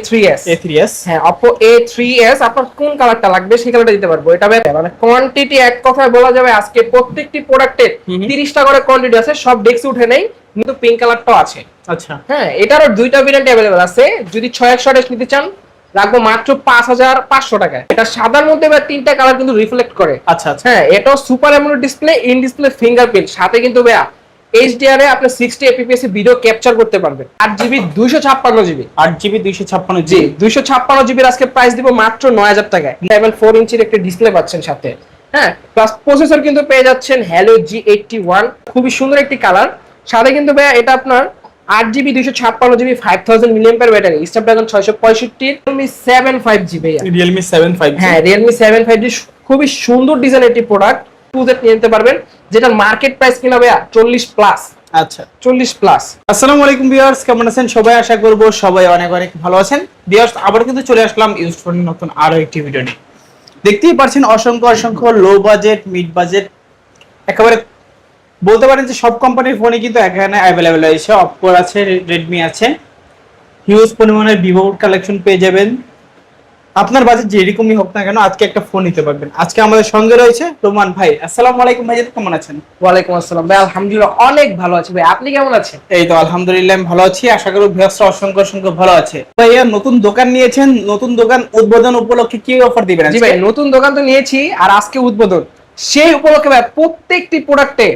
A3s A3s হ্যাঁ Oppo A3s আপনার কোন কালারটা লাগবে সেই কালারটা দিতে পারব। এটা মানে কোয়ান্টিটি এক কথায় বলা যাবে আজকে প্রত্যেকটি প্রোডাক্টের হুম হুম। 30টা করে কোয়ান্টিটি আছে সব ডেক্সে উঠে নেই কিন্তু পিঙ্ক কালারটাও আছে। আচ্ছা। হ্যাঁ এটারও দুইটা ভেরিয়েন্ট আছে। যদি ছয় একশো আঠাশ নিতে চান রাখব মাত্র পাঁচ হাজার পাঁচশো টাকায়। এটা সাদার মধ্যে এবার তিনটা কালার কিন্তু রিফ্লেক্ট করে। আচ্ছা আচ্ছা। হ্যাঁ এটাও super AMOLED display in display fingerprint সাথে কিন্তু ভাইয়া এইচডিআর এ আপনি সিক্সটি এপিপিএস ভিডিও ক্যাপচার করতে পারবেন। আট জিবি দুইশো ছাপ্পান্ন জিবি আট জিবি দুইশো ছাপ্পান্ন জি জি দুইশো ছাপ্পান্ন জিবির আজকে প্রাইস দিব মাত্র নয় হাজার টাকায়। লেভেল ফোর ইঞ্চির একটা ডিসপ্লে পাচ্ছেন সাথে। হ্যাঁ প্লাস প্রসেসর কিন্তু পেয়ে যাচ্ছেন হ্যালো জি এইটটি ওয়ান খুবই সুন্দর একটি কালার সাথে কিন্তু ভাইয়া এটা আপনার আট জিবি দুইশো ছাপ্পান্ন GB five thousand million battery Snapdragon ছয়শো পঁয়ষট্টি Realme seven five GB Realme seven five হ্যাঁ রিয়েলমি সেভেন ফাইভ জি খুবই সুন্দর ডিজাইন একটি প্রোডাক্ট টু জেড নিয়ে নিতে পারবেন যেটার মার্কেট প্রাইস কিনা ভাইয়া? চল্লিশ প্লাস আচ্ছা। চল্লিশ প্লাস আসসালামু আলাইকুম ভিউয়ার্স কেমন আছেন? সবাই আশা করব সবাই অনেক অনেক ভালো আছেন। ভিউয়ার্স আবার কিন্তু চলে আসলাম ইউজ ফোনের নতুন আরও একটি ভিডিও নিয়ে। দেখতেই পারছেন অসংখ্য অসংখ্য লো বাজেট মিড বাজেট একেবারে বলতে পারেন যে সব কোম্পানির ফোনই কিন্তু এখানে অ্যাভেলেবেল রয়েছে। অপো আছে রেডমি আছে। হিউজ পরিমাণের ভিভো কালেকশন পেয়ে যাবেন। আপনার বাজেট যেরকমই হোক না কেন আজকে একটা ফোন নিতে পারবেন। আজকে আমাদের সঙ্গে রয়েছে রোমান ভাই। আসসালামু আলাইকুম ভাই কেমন আছেন? ওয়ালাইকুম আসসালাম। ভাই আলহামদুলিল্লাহ অনেক ভালো আছি। ভাই আপনি কেমন আছেন? এই তো আলহামদুলিল্লাহ আমি ভালো আছি। আশা করি ভিউয়ার্সরা অসংখ্য অসংখ্য ভালো আছে। ভাইয়া নতুন দোকান নিয়েছেন। নতুন দোকান উদ্বোধন উপলক্ষে কি অফার দিবেন জি ভাই নতুন দোকান তো নিয়েছি আর আজকে উদ্বোধন। সেই উপলক্ষে ভাই প্রত্যেকটি প্রোডাক্টে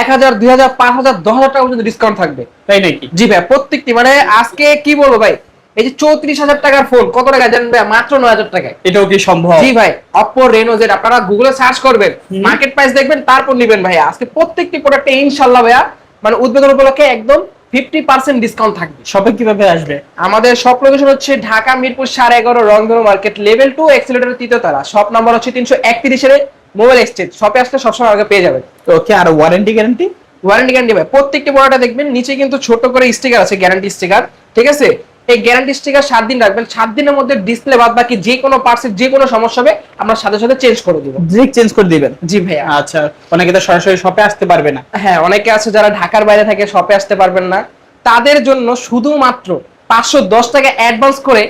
এক হাজার দুই হাজার পাঁচ হাজার দশ হাজার টাকা পর্যন্ত ডিসকাউন্ট থাকবে। তাই নাকি? জি ভাই প্রত্যেকটি। মানে আজকে কি বলব ভাই এই যে চৌত্রিশ হাজার টাকার ফোন কত টাকা জানেন ভাই মাত্র নয় হাজার টাকায়। এটাও কি সম্ভব? জি ভাই অপো রেনো জেড আপনারা গুগলে সার্চ করবেন মার্কেট প্রাইস দেখবেন তারপর নিবেন ভাই আজকে প্রত্যেকটি প্রোডাক্টে ইনশাল্লাহ ভাইয়া মানে উদ্বোধন উপলক্ষে একদম ফিফটি পার্সেন্ট ডিসকাউন্ট থাকবে। সবাই কীভাবে আসবে? আমাদের শপ লোকেশন হচ্ছে ঢাকা মিরপুর সাড়ে এগারো Rongdhonu market level two accelerator তৃতীয় তারা শপ নাম্বার হচ্ছে তিনশো একত্রিশের মোবাইল এক্সচেঞ্জ শপে আসলে সবসময় আগে পেয়ে যাবেন। ওকে আর ওয়ারেন্টি গ্যারান্টি ওয়ারেন্টি গ্যারান্টি ভাই প্রত্যেকটি প্রোডাক্টে দেখবেন নিচে কিন্তু ছোট করে স্টিকার আছে গ্যারান্টি স্টিকার ঠিক আছে? এই গ্যারান্টি স্টিকার সাত দিন রাখবেন। সাত দিনের মধ্যে ডিসপ্লে বাদ বাকি যে কোনো পার্সের যে কোনো সমস্যা হবে আমরা সাথে সাথে চেঞ্জ করে দিব। ব্রিক চেঞ্জ করে দিবেন? জি ভাইয়া। আচ্ছা অনেকে তো সরাসরি শপে আসতে পারবে না। হ্যাঁ অনেকে আছে যারা ঢাকার বাইরে থাকে শপে আসতে পারবেন না। তাদের জন্য শুধুমাত্র পাঁচশো দশ টাকা অ্যাডভান্স করে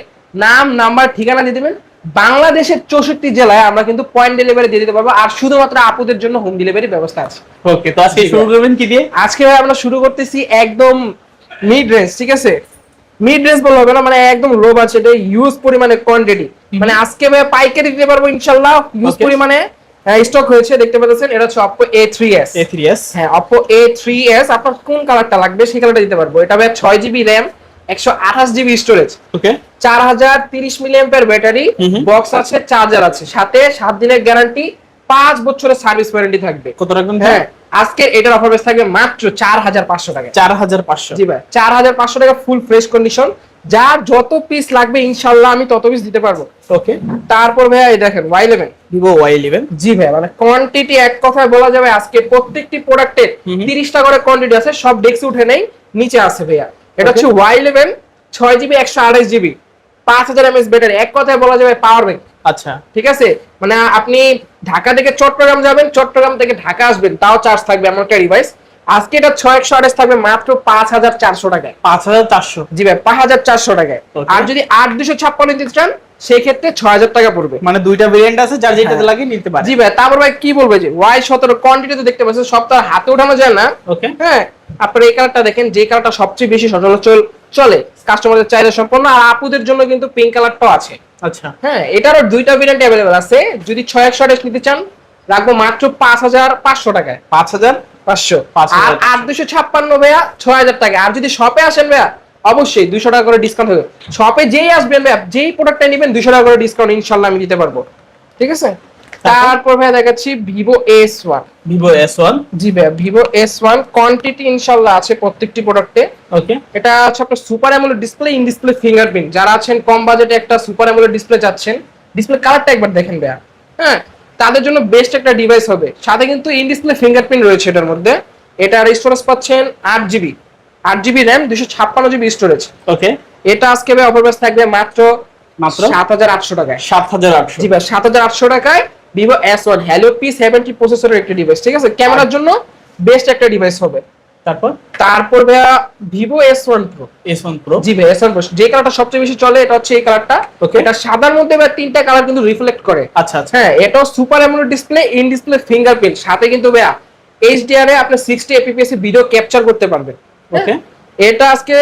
নাম নাম্বার ঠিকানা দিয়ে দেবেন। বাংলাদেশের চৌষট্টি জেলায় আমরা কিন্তু পয়েন্ট ডেলিভারি দিয়ে দিতে পারব। আর শুধুমাত্র আপুদের জন্য হোম ডেলিভারি ব্যবস্থা আছে। ওকে তো আজকে শুরু করবেন কি দিয়ে? আজকে ভাই আমরা শুরু করতেছি একদম মিড রেঞ্জ ঠিক আছে? মিড রেঞ্জ বলা হবে না মানে একদম লো বাজেটে ইউজ পরিমাণে কোয়ান্টিটি মানে আজকে পাইকারি দিতে পারব ইনশাল্লাহ। ইউজ. পরিমাণে স্টক হয়েছে দেখতে পাচ্ছেন এটা হচ্ছে Oppo A three S A3s হ্যাঁ Oppo A3s আপনার কোন কালারটা লাগবে সেই কালারটা দিতে পারব। এটা ভাই ছয় জিবি র্যাম একশো আঠাশ জিবি স্টোরেজ ওকে চার হাজার তিরিশ মিলিয়ামের ব্যাটারি। বক্স আছে চার্জার আছে। সাথে সাত দিনের গ্যারান্টি পাঁচ বছরের সার্ভিস ওয়ারেন্টি থাকবে। কত রাখবেন হ্যাঁ আজকে এটার অফার প্রাইস থাকবে মাত্র চার হাজার পাঁচশো টাকা। চার হাজার পাঁচশো। জি ভাই চার হাজার পাঁচশো টাকা ফুল ফ্রেশ কন্ডিশন যার যত পিস লাগবে ইনশাল্লাহ আমি তত পিস দিতে পারব। ওকে। তারপর ভাইয়া এই দেখেন Y eleven Vivo Y eleven জি ভাই মানে কোয়ান্টিটি এক কথায় বলা যাবে আজকে প্রত্যেকটি প্রোডাক্টের। তিরিশটা করে কোয়ান্টিটি আছে সব ডেস্ক উঠে নেই নিচে আছে ভাইয়া। এটা হচ্ছে ওয়াই ইলেভেন ছয় জিবি একশো আঠাশ জিবি পাঁচ হাজার এমএস ব্যাটারি এক কথায় বলা যাবে পাওয়ার ব্যাংক আচ্ছা। ঠিক আছে? মানে আপনি ঢাকা থেকে চট্টগ্রাম যাবেন চট্টগ্রাম থেকে ঢাকা আসবেন তাও চার্জ থাকবে এমন একটা ডিভাইস আজকে এটা ছয় একশো আঠাশ থাকবে মাত্র পাঁচ হাজার চারশো টাকায়। পাঁচ হাজার চারশো। জি ভাই পাঁচ হাজার চারশো টাকায়। আর যদি আট দুশো ছাপ্পান্ন দিতে চান সেক্ষেত্রে ছয় হাজার টাকা পড়বে। মানে দুইটা ভেরিয়েন্ট আছে যার যেটাতে হ্যাঁ। লাগে নিতে পারে। জি ভাই তারপর ভাই কি বলবে যে ওয়াই সতেরো কোয়ান্টিটি তো দেখতে পাচ্ছেন সব তো আর হাতে ওঠানো যায় না। ওকে হ্যাঁ আপনার এই কালারটা দেখেন যে কালারটা সবচেয়ে বেশি সচলাচল চলে। কাস্টমারদের চাহিদা সম্পন্ন আর আপুদের জন্য কিন্তু পিঙ্ক কালারটাও আছে। আচ্ছা। হ্যাঁ এটারও দুইটা ভেরিয়েন্ট अवेलेबल আছে। যদি ছয় একশো আঠাশ নিতে চান রাখব মাত্র পাঁচ হাজার পাঁচশো টাকায়। পাঁচ হাজার? পাঁচশো। 5,000 আর আট দুশো ছাপ্পান্ন ভাইয়া ছয় হাজার টাকা আর যদি শপে আসেন ভাইয়া অবশ্যই দুইশো টাকা করে ডিসকাউন্ট হবে। শপে যেই আসবেন ভাইয়া যেই প্রোডাক্টটা নেবেন দুইশো টাকা করে ডিসকাউন্ট ইনশাল্লাহ আমি দিতে পারব। ঠিক আছে? তারপর ভাইয়া দেখাচ্ছি Vivo S one Vivo S one জি ভাইয়া ভিভো এস ওয়ান কোয়ান্টিটি ইনশাল্লাহ আছে প্রত্যেকটি প্রোডাক্টে ওকে এটা হচ্ছে আপনার super AMOLED display in display fingerprint যারা আছেন কম বাজেটে একটা সুপার অ্যামোলেড ডিসপ্লে চাচ্ছেন ডিসপ্লে কালারটা একবার দেখেন ভাইয়া। হ্যাঁ তাদের জন্য বেস্ট একটা ডিভাইস হবে। সাথে কিন্তু ইন ডিসপ্লে ফিঙ্গারপ্রিন্ট রয়েছে এটার মধ্যে। এটার স্টোরেজ পাচ্ছেন আট জিবি আট জিবি র্যাম দুশো ছাপ্পান্ন জিবি স্টোরেজ ওকে এটা আজকে ভাই অফার থাকবে মাত্র মাত্র? সাত হাজার আটশো টাকায়। সাত হাজার আটশো। জি ভাই সাত হাজার আটশো টাকায়। Vivo S one Helio P seventy প্রসেসরের একটা ডিভাইস ঠিক আছে? ক্যামেরার জন্য বেস্ট একটা ডিভাইস হবে। তারপর? তারপর ভাইয়া Vivo S one pro S one pro জি ভাই এস ওয়ান প্রো যে কালারটা সবচেয়ে বেশি চলে এটা হচ্ছে এই কালারটা Okay. এটা সাদার মধ্যে ভাই তিনটা কালার কিন্তু রিফ্লেক্ট করে। আচ্ছা আচ্ছা। হ্যাঁ এটাও super AMOLED display in display fingerprint সাথে কিন্তু ভাইয়া এইচডিআর এ আপনি 60 এফপিএস এ ভিডিও ক্যাপচার করতে পারবেন। ওকে এটা আজকে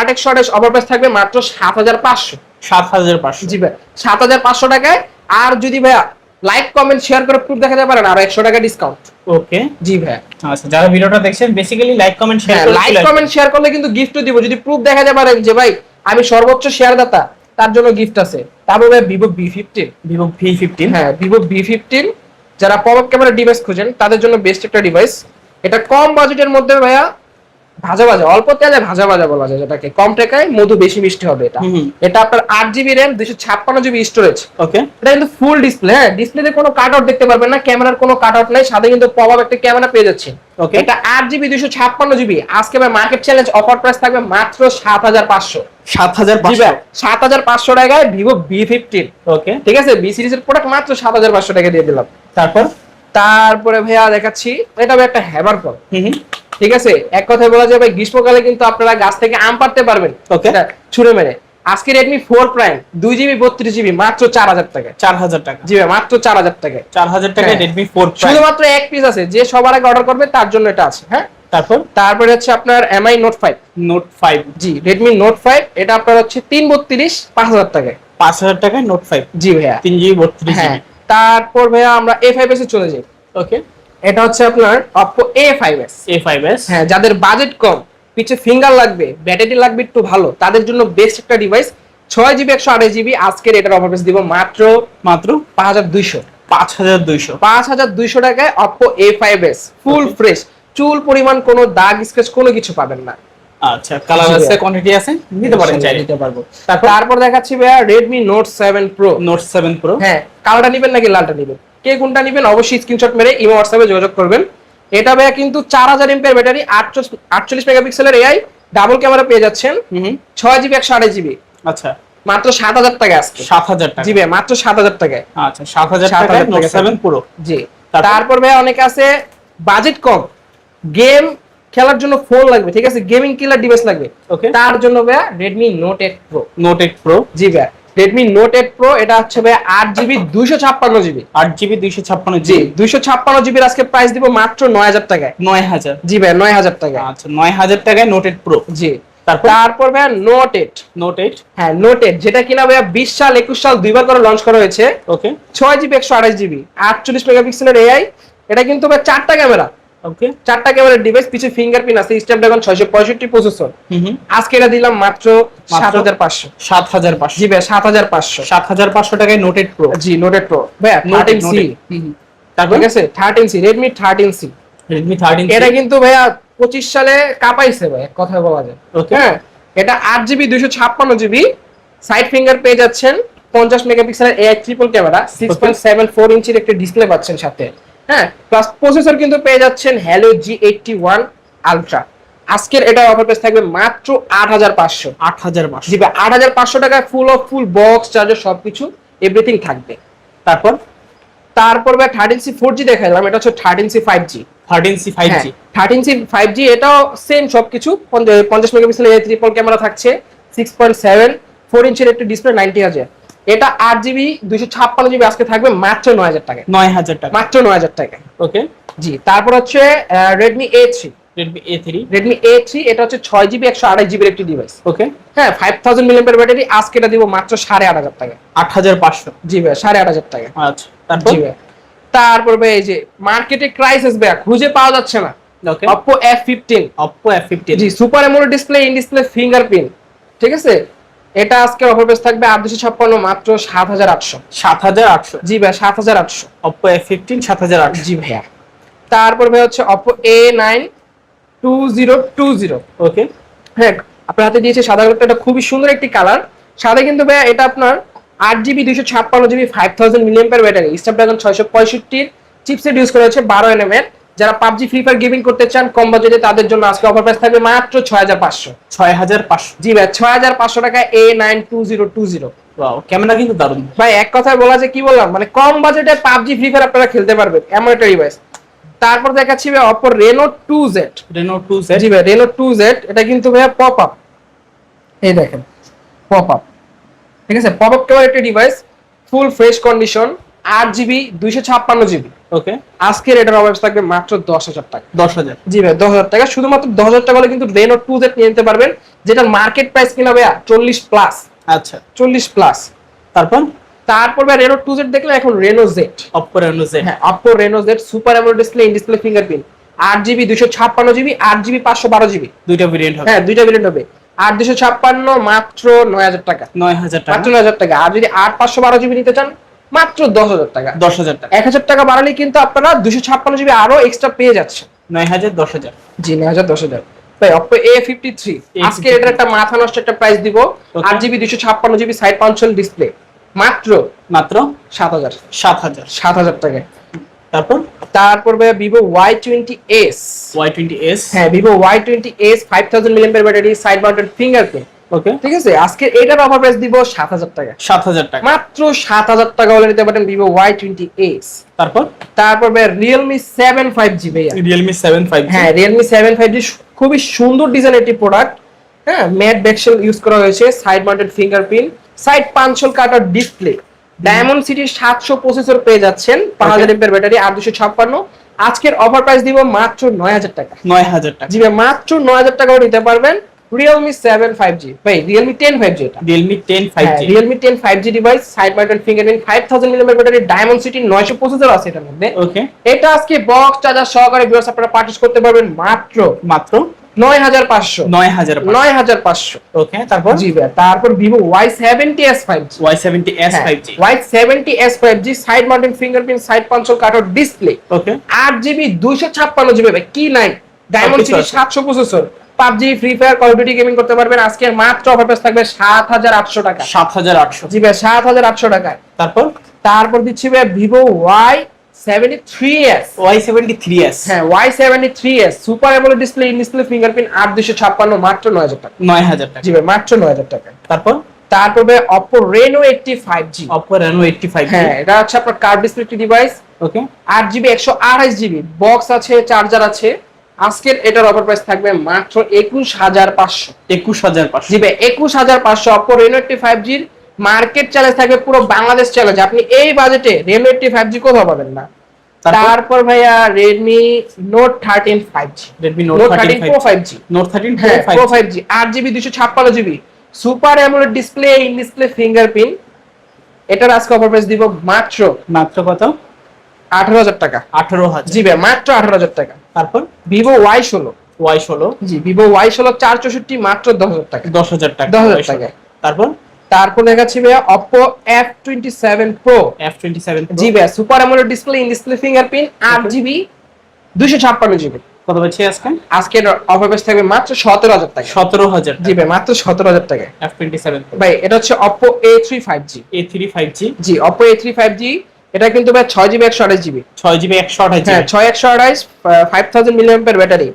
আট একশো অফার প্রাইস থাকবে মাত্র সাত হাজার পাঁচশো। সাত হাজার পাঁচশো। জি ভাই সাত হাজার পাঁচশো টাকায়। আর যদি ভাইয়া লাইক কমেন্ট শেয়ার করে প্রুফ দেখাতে পারেন আর একশো টাকা ডিসকাউন্ট ওকে জি ভাইয়া। আচ্ছা যারা ভিডিওটা দেখছেন বেসিক্যালি লাইক কমেন্ট শেয়ার করে লাইক কমেন্ট শেয়ার করলে কিন্তু গিফটও দিব। যদি প্রুফ দেখাতে পারেন যে ভাই আমি সর্বোচ্চ শেয়ার দাতা তার জন্য গিফট আছে। তারপর ভাই Vivo B fifteen Vivo V fifteen হ্যাঁ ভিভো বি ফিফটিন যারা পপ আপ ক্যামেরা ডিভাইস খুঁজেন তাদের জন্য বেস্ট একটা ডিভাইস এটা কম বাজেটের মধ্যে ভাইয়া ভাজা ভাজা অল্প তেলে ভাজা ভাজা বলা যায় যেটাকে। কম টাকায় মধু বেশি মিষ্টি হবে এটা। এটা আপনার আট জিবি র্যাম দুশো ছাপ্পান্ন জিবি স্টোরেজ ওকে এটা কিন্তু ফুল ডিসপ্লে হ্যাঁ ডিসপ্লেতে কোনো কাট আউট দেখতে পারবেন না ক্যামেরার কোনো কাট আউট নাই সাথে কিন্তু পপ আপ একটা ক্যামেরা পেয়ে যাচ্ছে ওকে এটা আট জিবি দুশো ছাপ্পান্ন জিবি আজকে ভাই মার্কেট চ্যালেঞ্জ অফার প্রাইস থাকবে মাত্র সাত হাজার পাঁচশো। সাত হাজার পাঁচশো। সাত হাজার পাঁচশো টাকায় ভিভো বি ফিফটিন ওকে ঠিক আছে বি সিরিজের প্রোডাক্ট মাত্র সাত হাজার পাঁচশো টাকা দিয়ে দিলাম। তারপর? তারপরে ভাইয়া দেখাচ্ছি এটা ভাই একটা হ্যামার ফোন হুম হুম। ঠিক আছে? এক কথায় বলা যায় ভাই গ্রীষ্মকালে কিন্তু আপনারা গাছ থেকে আম পারতে পারবেন. এটা ছুঁড়ে মেরে। আজকে রেডমি ফোর প্রাইম দুই জিবি বত্রিশ জিবি মাত্র চার হাজার টাকা চার হাজার টাকা। জি ভাই মাত্র চার হাজার টাকায়। চার হাজার হ্যাঁ। রেডমি ফোর শুধুমাত্র এক পিস আছে যে সবার আগে অর্ডার করবে তার জন্য এটা আছে হ্যাঁ? তারপর? তারপরে হচ্ছে আপনার MI note five note five জি রেডমি নোট ফাইভ এটা আপনার হচ্ছে তিন বত্রিশ পাঁচ হাজার টাকায়। পাঁচ হাজার টাকায় নোট ফাইভ জি ভাইয়া। তিন জিবি বত্রিশ হ্যাঁ। তারপর ভাইয়া আমরা এ ফাইভ এস চলে যাই। ওকে এটা হচ্ছে আপনার Oppo A five S A five S হ্যাঁ যাদের বাজেট কম পিছে ফিঙ্গার লাগবে ব্যাটারি লাগবে একটু ভালো তাদের জন্য বেস্ট একটা ডিভাইস ছয় জিবি একশো আঠাশ জিবি আজকের এটার অফার প্রাইস দিব মাত্র মাত্র? পাঁচ হাজার দুইশো। পাঁচ হাজার দুইশো। পাঁচ হাজার দুইশো টাকায় Oppo A five S full fresh চুল পরিমাণ কোনো দাগ স্কেচ কোনো কিছু পাবেন না। আচ্ছা কালার আছে কোয়ান্টিটি আছে? নিতে পারেন চাইলে। নিতে পারব। তারপর তারপর দেখাচ্ছি ভাইয়া Redmi note seven pro note seven pro হ্যাঁ কালোটা নিবেন নাকি লালটা নিবেন? কে কোনটা নিবেন অবশ্যই স্ক্রিনশট মেরে ইমো হোয়াটসঅ্যাপে যোগাযোগ করবেন। এটা ভাইয়া কিন্তু চার হাজার এমপের ব্যাটারি আটচল্লিশ মেগাপিক্সেলের এআই ডাবল ক্যামেরা পেয়ে যাচ্ছেন। ছয় জিবি একশো আঠাশ জিবি আচ্ছা। মাত্র সাত হাজার টাকা আজকে। সাত হাজার টাকা। জি ভাই মাত্র সাত হাজার টাকায়। আচ্ছা সাত হাজার 7,000 টাকায় টাকা সেভেন প্রো জি। তারপর? ভাই অনেকে আছে বাজেট কম। গেম খেলার জন্য ফোন লাগবে ঠিক আছে? গেমিং কিলার ডিভাইস লাগবে। ওকে তার জন্য ভাইয়া Redmi note eight pro note eight pro জি ভাই রেডমি নোট এইট প্রো এটা হচ্ছে ভাই আট জিবি দুইশো ছাপ্পান্ন জিবি আট জিবি দুইশো ছাপ্পান্ন জি দুইশো ছাপ্পান্ন জিবির আজকে প্রাইস দিব মাত্র নয় হাজার টাকায়। নয় হাজার। জি ভাই নয় হাজার টাকায়। আচ্ছা নয় হাজার টাকায় নোট এইট প্রো জি তারপর? তারপর ভাইয়া নোট এইট নোট এইট হ্যাঁ নোট এইট যেটা কিনা ভাইয়া বিশ সাল একুশ সাল দুইবার করে লঞ্চ করা হয়েছে। ওকে ছয় জিবি একশো আঠাশ জিবি আটচল্লিশ মেগাপিক্সেলের এআই এটা কিন্তু ভাই চারটা ক্যামেরা ওকে চারটা ক্যামেরার ডিভাইস পিছে ফিঙ্গারপ্রিন্ট আছে স্ন্যাপড্রাগন ছয়শো পঁয়ষট্টি প্রসেসর হুম হুম। আজকে এটা দিলাম মাত্র মাত্র? সাত হাজার পাঁচশো। সাত হাজার পাঁচশো। জি ভাই সাত হাজার পাঁচশো। সাত হাজার পাঁচশো টাকায় নোট এইট প্রো জি নোটেড প্রো ভাইয়া নোট থার্টিন সি তারপর? ঠিক আছে thirteen C Redmi thirteen C Redmi thirteen এটা কিন্তু ভাইয়া পঁচিশ সালে কাপাইছে ভাই এক কথায় বলা যায়। ওকে হ্যাঁ এটা আট জিবি দুইশো ছাপ্পান্ন জিবি সাইড ফিঙ্গার পেয়ে যাচ্ছেন পঞ্চাশ মেগাপিক্সেলের AI triple camera six point seven four ইঞ্চির একটা ডিসপ্লে পাচ্ছেন সাথে। হ্যাঁ প্লাস প্রসেসর কিন্তু পেয়ে যাচ্ছেন Helio G eighty one ultra আজকের এটা অফার প্রাইস থাকবে মাত্র আট হাজার পাঁচশো। আট হাজার পাঁচশো। জি আট হাজার পাঁচশো টাকায় full of full box charger সবকিছু এভরিথিং থাকবে। তারপর তারপর ভাই থার্টিন সি ফোর জি দেখালাম এটা হচ্ছে thirteen C five G thirteen C five G thirteen C five G এটাও সেম সবকিছু পঞ্চ- পঞ্চাশ মেগাপিক্সেল এ ট্রিপল ক্যামেরা থাকছে সিক্স পয়েন্ট সেভেন ফোর ইঞ্চের একটা ডিসপ্লে নাইনটি হাজার। এটা আট জিবি দুইশো ছাপ্পান্ন জিবি আজকে থাকবে মাত্র নয় হাজার টাকায়। নয় হাজার টাকা। মাত্র নয় হাজার টাকায়। ওকে জি তারপর হচ্ছে Redmi A three Redmi A three Redmi A three এটা হচ্ছে ছয় জিবি একশো আড়াই জিবির একটি ডিভাইস ওকে হ্যাঁ ফাইভ থাউজেন্ড ব্যাটারি আজকে এটা দিব মাত্র সাড়ে আট হাজার টাকা আট হাজার পাঁচশো। জি ভাই সাড়ে আট হাজার টাকা আচ্ছা তারপর? জি ভাই। তারপর ভাই এই যে মার্কেটে ক্রাইসিস ভাই খুঁজে পাওয়া যাচ্ছে না। Okay Oppo F fifteen Oppo F fifteen G super AMOLED display in display fingerprint ঠিক আছে? এটা আজকে অফার প্রাইস থাকবে আট দুশো ছাপ্পান্ন মাত্র সাত হাজার আটশো। সাত হাজার আটশো? জি ভাই সাত হাজার আটশো। অপো এফ ফিফটিন সাত হাজার আটশো। জি ভাইয়া। তারপর ভাই হচ্ছে Oppo A nine two zero two zero okay হ্যাঁ আপনার হাতে দিয়েছে সাদা কালারটা এটা খুবই সুন্দর একটি কালার সাদা কিন্তু ভাইয়া এটা আপনার আট জিবি দুইশো ছাপ্পান্ন GB five thousand million battery Snapdragon ছয়শো পঁয়ষট্টির চিপসেট ইউজ করা হচ্ছে বারো এনএম এর যারা পাবজি ফ্রি ফায়ার গেমিং করতে চান কম বাজেটে তাদের জন্য আজকে অফার প্রাইস থাকবে মাত্র ছয় হাজার পাঁচশো। ছয় হাজার পাঁচশো? জি ভাই ছয় হাজার পাঁচশো টাকা A nine two zero two zero wow camera কিন্তু দারুণ। ভাই এক কথায় বলা যায় কি বললাম? মানে কম বাজেটে পাবজি ফ্রি ফায়ার আপনারা খেলতে পারবেন এমন একটা ডিভাইস তারপর দেখাচ্ছি ভাই Oppo Reno two Z Reno two Z জি ভাই রেনো টু জেড এটা কিন্তু ভাইয়া পপ আপ এই দেখেন পপ আপ ঠিক আছে? পপ আপ কেবল একটা ডিভাইস ফুল ফ্রেশ কন্ডিশন আট জিবি দুইশো ছাপ্পান্ন জিবি। ওকে। আজকের এটার অবস্থা থাকবে মাত্র দশ হাজার টাকা। দশ হাজার। জি ভাই দশ হাজার টাকা। শুধুমাত্র দশ হাজার টাকা হলে কিন্তু রেনো টু জেড নিয়ে নিতে পারবেন যেটার মার্কেট প্রাইস কিনা ভাইয়া? চল্লিশ প্লাস আচ্ছা। চল্লিশ প্লাস তারপর? তারপর ভাই রেনো টু জেড দেখলে এখন Reno Z Oppo Reno Z হ্যাঁ Oppo Reno Z super AMOLED display in display fingerprint আট জিবি দুশো ছাপ্পান্ন জিবি আট জিবি পাঁচশো বারো জিবি। দুইটা ভেরিয়েন্ট হবে। হ্যাঁ দুইটা ভেরিয়েন্ট হবে। আট দুশো ছাপ্পান্ন মাত্র নয় হাজার টাকা। নয় হাজার টাকা। মাত্র নয় হাজার টাকা। আর যদি আট পাঁচশো বারো জিবি নিতে চান মাত্র দশ হাজার টাকা। দশ হাজার টাকা। এক হাজার টাকা বাড়ালে কিন্তু আপনারা দুশো ছাপ্পান্ন জিবি আরও এক্সট্রা পেয়ে যাচ্ছেন। নয় হাজার দশ হাজার। জি নয় হাজার দশ হাজার। তাই অপো এ ফিফটি থ্রি আজকে এটার একটা মাথা নষ্ট একটা প্রাইস দিব. আট জিবি দুশো ছাপ্পান্ন জিবি সাইড পাঞ্চল ডিসপ্লে মাত্র মাত্র? সাত হাজার। সাত হাজার। সাত হাজার টাকায়। তারপর? তারপর Vivo Y twenty S Y twenty S হ্যাঁ Vivo Y twenty S five thousand million battery side mounted fingerprint okay ঠিক আছে? আজকে এটার অফার প্রাইস দিব সাত হাজার টাকা। সাত হাজার টাকা। মাত্র সাত হাজার টাকা হলে নিতে পারেন তারপর? তারপর ভাইয়া। হ্যাঁ ফাইভ জি খুবই সুন্দর ডিজাইন একটি প্রোডাক্ট হ্যাঁ ম্যাট ব্যাকশেল ইউজ করা হয়েছে সাইড মাউন্টেড ফিঙ্গারপ্রিন্ট সাইড পাঁচশো কাটার ডিসপ্লে ডায়মন্ড সিটির সাতশো প্রসেসর পেয়ে যাচ্ছেন পাঁচ হাজার এমপের ব্যাটারি আর দুশো ছাপ্পান্ন। আজকের অফার প্রাইস দিব মাত্র নয় হাজার টাকা। নয় হাজার টাকা। জি মাত্র নয় হাজার টাকাও নিতে পারবেন। রিয়েলমি সেভেন ফাইভ জি ভাই রিয়েলমি টেন ফাইভ জি এটা। Realme ten five G Realme ten five G device side mounted fingerprint five thousand million battery Dimensity নয়শো প্রসেসর আছে এটার মধ্যে। ওকে এটা আজকে বক্স চার্জার সহকারে ভিউয়ার্স আপনারা পার্চেস করতে পারবেন মাত্র মাত্র? নয় হাজার পাঁচশো। নয় হাজার নয় হাজার পাঁচশো। ওকে তারপর? জি ভাই তারপর Vivo Y seventy S five G Y seventy S five G Y seventy S five G side mounted fingerprint side পাঁচশো কাঠোর ডিসপ্লে ওকে আট জিবি দুইশো ছাপ্পান্ন জিবি ভাই কি নাই? Dimensity. সাতশো processor PUBG Free Fire call duty gaming করতে পারবেন। আজকের মাত্র অফার প্রাইস থাকবে সাত হাজার আটশো টাকা। সাত হাজার আটশো। জি ভাই সাত হাজার আটশো টাকায়। তারপর? তারপর দিচ্ছি ভাই Vivo Y seventy three S Y seventy three S হ্যাঁ Y seventy three S super AMOLED display in display fingerprint আট দুশো ছাপ্পান্ন মাত্র নয় হাজার টাকা। নয় হাজার টাকা। জি ভাই মাত্র নয় হাজার টাকা। তারপর? তারপরে Oppo Reno eighty five G Oppo Reno eighty five হ্যাঁ এটা হচ্ছে আপনার কার্ভ ডিসপ্লে ডিভাইস ওকে আট জিবি একশো আঠাশ জিবি বক্স আছে চার্জার আছে। আজকের এটার অফার প্রাইস থাকবে মাত্র একুশ হাজার পাঁচশো। একুশ হাজার পাঁচশো। জিবে একুশ হাজার পাঁচশো অপো রেনো এইটটি ফাইভ জির মার্কেট চ্যালেঞ্জ থাকবে পুরো বাংলাদেশ চ্যালেঞ্জ আপনি এই বাজেটে রেনো এইটটি ফাইভ জি কোথাও পাবেন না। তারপর? ভাইয়া Redmi Note thirteen five G Redmi Note thirteen Pro five G Note thirteen Pro five G আট জিবি দুশো ছাপ্পান্ন GB super AMOLED display in display fingerprint এটার আজকে অফার প্রাইস দিব মাত্র মাত্র কত? আঠারো হাজার টাকা। আঠারো হাজার। জি ভাই মাত্র আঠারো হাজার টাকা। তারপর? ভিভো ওয়াই ষোলো। ওয়াই ষোলো। জি ভিভো ওয়াই ষোলো চার চৌষট্টি মাত্র দশ হাজার টাকা। দশ হাজার টাকা দশ হাজার টাকা। তারপর? তারপর দেখাচ্ছি ভাইয়া Oppo F twenty seven Pro F twenty seven জি ভাইয়া super AMOLED display in display fingerprint আট জিবি দুশো ছাপ্পান্ন জিবি কত পাচ্ছি আজকে? আজকের অফার প্রাইস থাকবে মাত্র সতেরো হাজার টাকা। সতেরো হাজার জি ভাই মাত্র সতেরো হাজার টাকা এফ টোয়েন্টি সেভেন ভাই এটা হচ্ছে Oppo A three five G A three five G G Oppo A three five G এটা কিন্তু ভাই ছয় জিবি একশো আঠাশ জিবি ছয় জিবি একশো আঠাশ হ্যাঁ ছয় একশো আঠাশ ফাইভ থাউজেন্ড মিলিয়ন ব্যাটারি।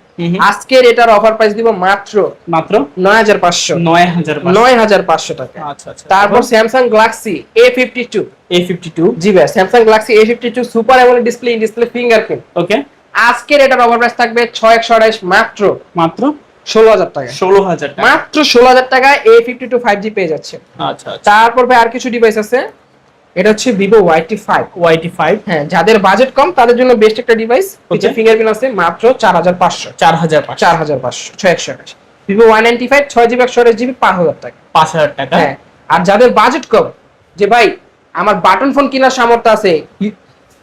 আজকের এটার অফার প্রাইস দিব মাত্র মাত্র? নয় হাজার পাঁচশো। নয় হাজার নয় হাজার পাঁচশো টাকা। আচ্ছা আচ্ছা। তারপর Samsung Galaxy A fifty two A fifty two জি ভাই Samsung Galaxy A fifty two super AMOLED display in display fingerprint okay আজকের এটার অফার প্রাইস থাকবে ছয় একশো আঠাশ মাত্র। মাত্র? ষোলো হাজার টাকা। ষোলো হাজার টাকা। মাত্র ষোলো হাজার টাকায় A fifty two five G পেয়ে যাচ্ছে। আচ্ছা আচ্ছা। তারপর ভাই আর কিছু ডিভাইস আছে? এটা হচ্ছে Vivo YT five YT five হ্যাঁ যাদের বাজেট কম তাদের জন্য বেস্ট একটা ডিভাইস Okay. ফিঙ্গারপ্রিন্ট আছে মাত্র চার হাজার পাঁচশো। চার হাজার চার হাজার পাঁচশো ছয় একশো আঠাশ। ভিভো ওয়ান নাইনটি ফাইভ ছয় জিবি একশো আঠাশ জিবি পাঁচ হাজার টাকা। পাঁচ হাজার টাকা? হ্যাঁ আর যাদের বাজেট কম যে ভাই আমার বাটন ফোন কেনার সামর্থ্য আছে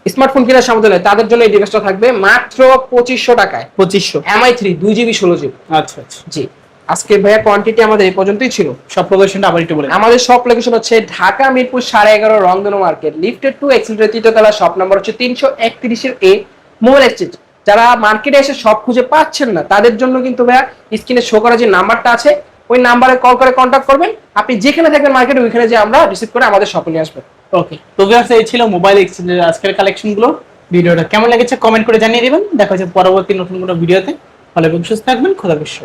স্মার্টফোন কেনার সামর্থ্য নেই তাদের জন্য এই ডিভাইসটা থাকবে মাত্র পঁচিশশো টাকায়। পঁচিশশো। এমআই থ্রি দুই জিবি ষোলো জিবি আচ্ছা আচ্ছা। জি। আজকে ভাইয়া কোয়ান্টিটি আমাদের এই পর্যন্তই ছিল। সব প্রদর্শনটা আবার একটু বলে। আমাদের সব লোকেশন হচ্ছে ঢাকা মিরপুর সাড়ে এগারো Rongdhonu market lifted to escalator তৃতীয়তলা shop number হচ্ছে তিনশো একত্রিশের এ মোবাইল এক্সচেঞ্জ যারা মার্কেটে এসে সব খুঁজে পাচ্ছেন না তাদের জন্য কিন্তু ভাইয়া স্ক্রিনে শো করা যে নাম্বারটা আছে ওই নাম্বারে কল করে কন্ট্যাক্ট করবেন। আপনি যেখানে থাকবেন মার্কেটে ওইখানে যে আমরা রিসিভ করে আমাদের শপে নিয়ে আসবেন। ওকে তো ভিউয়ার্স এই ছিল মোবাইল এক্সচেঞ্জের আজকের কালেকশনগুলো। ভিডিওটা কেমন লেগেছে কমেন্ট করে জানিয়ে দিবেন। দেখা হচ্ছে পরবর্তী নতুন কোনো ভিডিওতে। ভালো এবং সুস্থ থাকবেন খোদা বিশ্ব